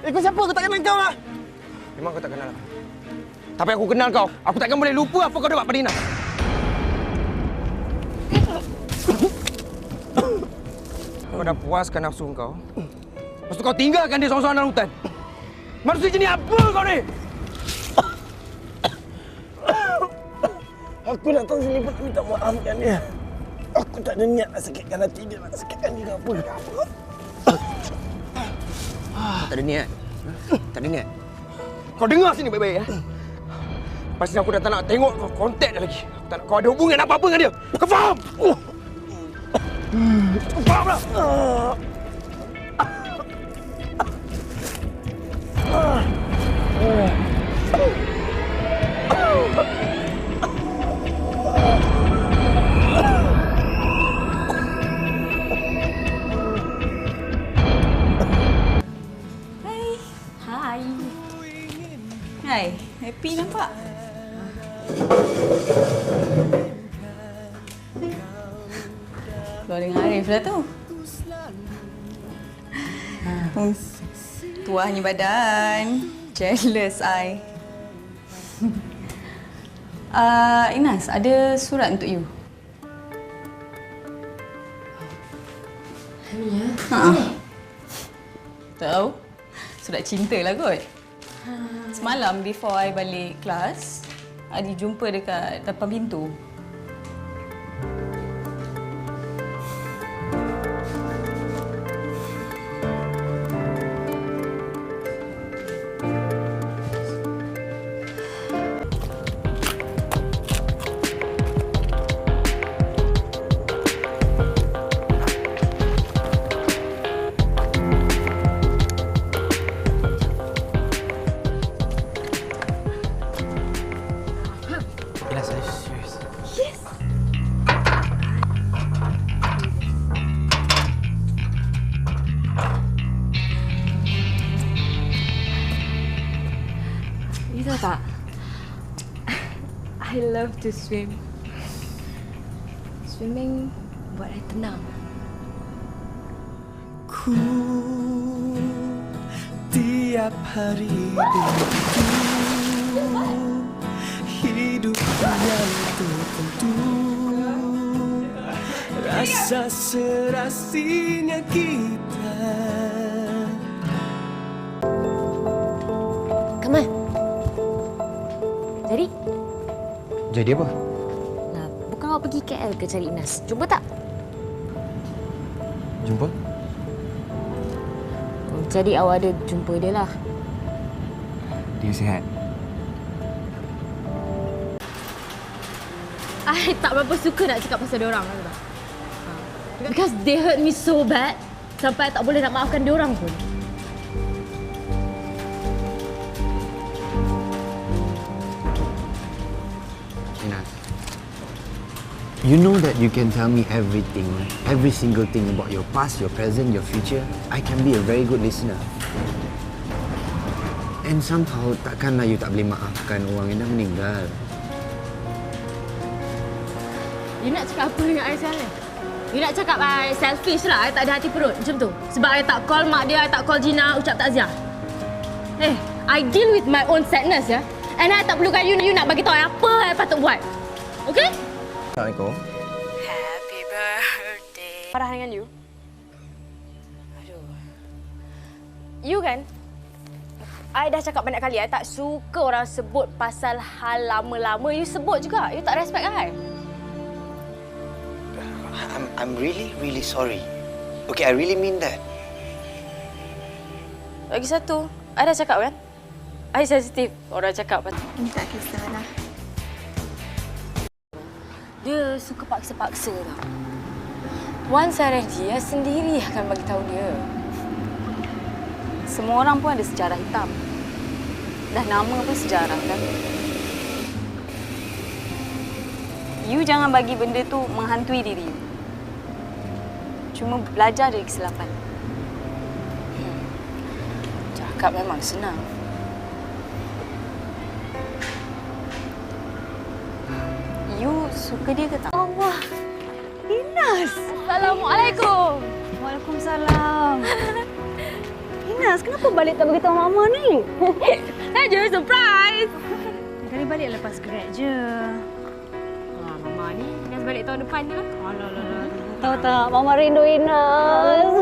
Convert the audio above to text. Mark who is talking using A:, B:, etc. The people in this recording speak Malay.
A: Eh, kau siapa? Kau tak kenal kau lah.
B: Memang kau tak kenal aku. Tapi aku kenal kau. Aku takkan boleh lupa apa kau dah buat pada Ina. Kau dah puaskan nafsu kau. Lepas tu kau tinggalkan dia seorang-seorang dalam hutan. Manusia jenis apa kau ni?
A: Aku datang sini pun minta maafkan dia. Aku tak ada niat nak sakitkan hati dia, nak sakitkan dia ke apa.
B: Tak ada niat. Tak ada niat. Kau dengar sini baik-baik ya. Pasti aku dah tak nak tengok kau kontak dia lagi. Aku tak nak kau ada hubungan apa-apa dengan dia. Kau faham? Kau faham tak?
C: Hai, happy nampak? Keluar dengan Arif lah tu. Hmm. Tuahnya badan. Jealous I. Uh, Inas, ada surat untuk you.
D: Ya.
C: Ha. Tahu? Surat cinta lah kot. Semalam before I balik kelas, Adi jumpa dekat depan pintu.
D: Tak? I love to swim. Swimming buat I tenang.
A: Ku tiap hari begitu hidup yang tertentu rasa serasinya kita
D: Jadi
B: apa?
D: lah, bukan awak pergi KL ke cari Inas? Jumpa tak?
B: Jumpa?
D: Jadi awak ada jumpa dia lah.
B: Dia sihat.
D: I tak berapa suka nak cakap pasal dia? Ha. Because they hurt me so bad sampai I tak boleh nak maafkan dia orang pun.
E: You know that you can tell me everything, every single thing about your past, your present, your future. I can be a very good listener. And somehow, takkanlah you tak boleh maafkan orang yang dah meninggal.
D: You nak cakap apa dengan sekarang ni? You nak cakap I selfish lah, I tak ada hati perut macam tu. Sebab I tak call mak dia, I tak call Gina ucap takziah. Eh, I deal with my own sadness ya. And I tak perlukan you, you nak bagi tahu apa I patut buat. Okay?
B: Assalamualaikum.
C: Happy birthday.
D: Marah dengan you? Aduh. You kan? I dah cakap banyak kali, I tak suka orang sebut pasal hal lama-lama. You sebut juga. You tak respect I.
E: I'm, I'm really, really sorry. Okay, I really mean that.
D: Lagi satu, I dah cakap kan? I sensitif. Orang cakap patut.
C: Tak kisahlah.
D: Dia suka paksa-paksa tau. I ready, I sendiri akan bagi tahu dia.
C: Semua orang pun ada sejarah hitam. Dah nama pun sejarah kan. You jangan bagi benda tu menghantui diri. Cuma belajar dari kesilapan.
D: Cakap memang senang.
C: You suka dia ke tak? Allah. Inas.
D: Assalamualaikum.
C: Waalaikumsalam.
F: Inas, kenapa balik tak beritahu Mama ni?
D: Saja surprise.
F: Kali balik lepas grad je.
D: Ha, Mama ni Inas balik tahun depan je lah.
F: Tahu tak, Mama rindu Inas.